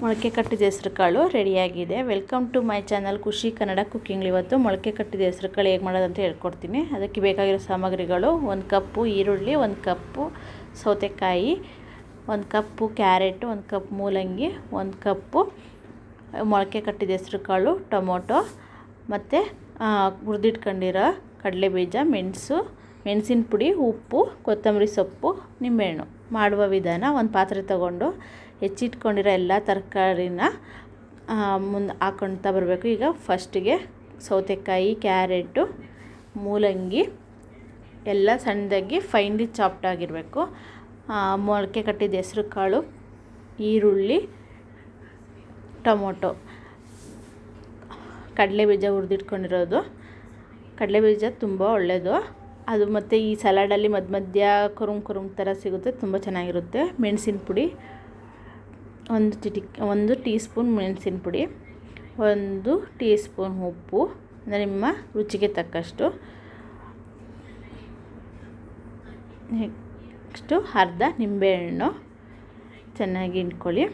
ಮೊಳಕೆ ಕಟ್ಟಿದ ಹೆಸ್ರು ಕಾಳು ರೆಡಿಯಾಗಿದೆ ವೆಲ್ಕಮ್ ಟು ಮೈ ಚಾನಲ್ ಖುಷಿ ಕನ್ನಡ ಕುಕ್ಕಿಂಗ್ ಇವತ್ತು ಮೊಳಕೆ ಕಟ್ಟಿದ ಹೆಸ್ರು ಕಾಳು ಹೇಗೆ ಮಾಡೋದಂತ ಹೇಳ್ಕೊಡ್ತೀನಿ. ಅದಕ್ಕೆ ಬೇಕಾಗಿರೋ ಸಾಮಗ್ರಿಗಳು ಒಂದು ಕಪ್ಪು ಈರುಳ್ಳಿ, ಒಂದು ಕಪ್ಪು ಸೌತೆಕಾಯಿ, ಒಂದು ಕಪ್ಪು ಕ್ಯಾರೆಟು, ಒಂದು ಕಪ್ ಮೂಲಂಗಿ, ಒಂದು ಕಪ್ಪು ಮೊಳಕೆ ಕಟ್ಟಿದ ಹೆಸರುಕಾಳು, ಟೊಮೊಟೊ ಮತ್ತು ಹುರಿದಿಟ್ಕೊಂಡಿರೋ ಕಡಲೆಬೀಜ, ಮೆಣಸು, ಮೆಣಸಿನ ಪುಡಿ, ಉಪ್ಪು, ಕೊತ್ತಂಬರಿ ಸೊಪ್ಪು ನಿಂಬೆಹಣ್ಣು ಮಾಡುವ ವಿಧಾನ ಒಂದು ಪಾತ್ರೆ ತಗೊಂಡು ಹೆಚ್ಚಿಟ್ಕೊಂಡಿರೋ ಎಲ್ಲ ತರಕಾರಿನ ಮುಂದೆ ಹಾಕೊಳ್ತಾ ಬರಬೇಕು. ಈಗ ಫಸ್ಟಿಗೆ ಸೌತೆಕಾಯಿ, ಕ್ಯಾರೆಟು, ಮೂಲಂಗಿ ಎಲ್ಲ ಸಣ್ಣದಾಗಿ ಫೈನ್ಲಿ ಚಾಪ್ಡ್ ಆಗಿರಬೇಕು. ಮೊಳಕೆ ಕಟ್ಟಿದ ಹೆಸ್ರು ಕಾಳು, ಈರುಳ್ಳಿ, ಟೊಮೊಟೊ. ಕಡಲೆಬೀಜ ಹುರಿದಿಟ್ಕೊಂಡಿರೋದು. ಕಡಲೆಬೀಜ ತುಂಬ ಒಳ್ಳೆಯದು ಅದು ಮತ್ತು ಈ ಸಲಾಡಲ್ಲಿ ಮಧ್ಯ ಮಧ್ಯ ಕುರುಮ್ ಕುರುಮ್ ಥರ ಸಿಗುತ್ತೆ, ತುಂಬ ಚೆನ್ನಾಗಿರುತ್ತೆ. ಮೆಣಸಿನ ಪುಡಿ, ಒಂದು ಚಿಟಿಕ್ ಒಂದು ಟೀ ಸ್ಪೂನ್ ಮೆಣಸಿನ ಪುಡಿ, ಒಂದು ಟೀ ಸ್ಪೂನ್ ಉಪ್ಪು ನಿಮ್ಮ ರುಚಿಗೆ ತಕ್ಕಷ್ಟು. ನೆಕ್ಸ್ಟು ಅರ್ಧ ನಿಂಬೆಹಣ್ಣು ಚೆನ್ನಾಗಿ ಇಟ್ಕೊಳ್ಳಿ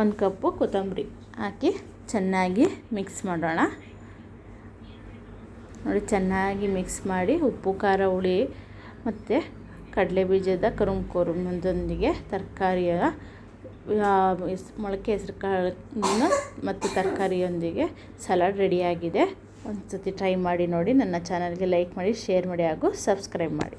ಒಂದು ಕಪ್ಪು ಕೊತ್ತಂಬರಿ ಹಾಕಿ ಚೆನ್ನಾಗಿ ಮಿಕ್ಸ್ ಮಾಡೋಣ. ನೋಡಿ, ಚೆನ್ನಾಗಿ ಮಿಕ್ಸ್ ಮಾಡಿ ಉಪ್ಪು, ಖಾರ, ಹುಳಿ ಮತ್ತು ಕಡಲೆ ಬೀಜದ ಕರುಮ್ ಒಂದೊಂದಿಗೆ ತರಕಾರಿಯ ಮೊಳಕೆ ಹೆಸರು ಕಾಳನ್ನು ಮತ್ತು ತರಕಾರಿಯೊಂದಿಗೆ ಸಲಾಡ್ ರೆಡಿಯಾಗಿದೆ ಒಂದು ಸತಿ ಟ್ರೈ ಮಾಡಿ ನೋಡಿ. ನನ್ನ ಚಾನಲ್ಗೆ ಲೈಕ್ ಮಾಡಿ ಶೇರ್ ಮಾಡಿ ಹಾಗೂ ಸಬ್ಸ್ಕ್ರೈಬ್ ಮಾಡಿ.